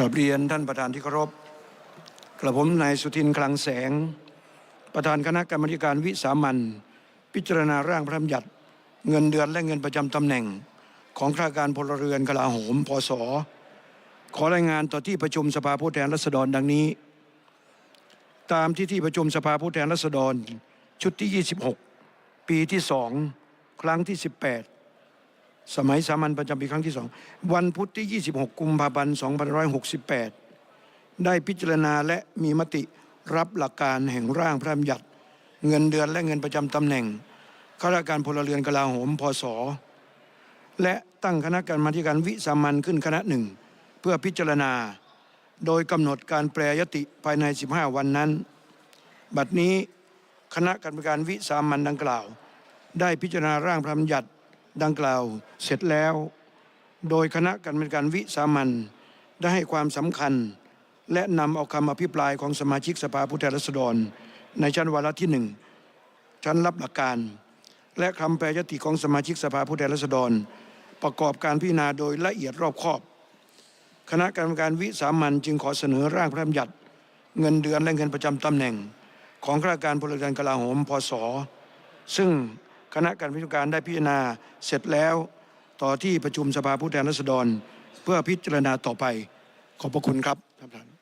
กราบเรียนท่านประธานที่เคารพกระผมนายสุทินคลังแสง ประธานคณะกรรมการวิสามันพิจารณาร่างพระราชบัญญัติเงินเดือนและเงินประจำตำแหน่ง ของข้าราชการพลเรือนกลาโหมพศขอรายงานต่อที่ประชุมสภาผู้แทนราษฎรดังนี้ ตามที่ที่ประชุมสภาผู้แทนราษฎร ชุดที่ 26 ปีที่2ครั้งที่ 18 สมัยสามัญประจำปีครั้งที่สองวันพุธที่ 26 กุมภาพันธ์2568 ได้พิจารณาและมีมติรับหลักการแห่งร่างพระราชบัญญัติ เงินเดือนและเงินประจำตำแหน่งข้าราชการพลเรือนกลาโหมพศ และตั้งคณะกรรมาการวิสามันขึ้นคณะหนึ่ง เพื่อพิจารณา โดยกำหนดการแปรยติภายใน 15 วันนั้น บัดนี้คณะกรรมการวิสามันดังกล่าว ได้พิจารณาร่างพระราชบัญญัติ ดังกล่าวเสร็จแล้ว โดยคณะกรรมการวิสามันได้ให้ความสำคัญ และนำเอาคำอภิปรายของสมาชิกสภาผู้แทนราษฎร ในชั้นวาระที่หนึ่งชั้นรับหลักการ และคำแปรยติของสมาชิกสภาผู้แทนราษฎร ประกอบการพิจารณาโดยละเอียดรอบคอบ คณะกรรมการวิสามันจึงขอเสนอร่างพระราชบัญญัติ เงินเดือนและเงินประจำตำแหน่ง ของข้าราชการพลเรือนกลาโหมพศซึ่ง คณะกรรมการได้พิจารณาเสร็จแล้ว ต่อที่ประชุมสภาผู้แทนราษฎร เพื่อพิจารณาต่อไปขอบพระคุณครับท่านประธาน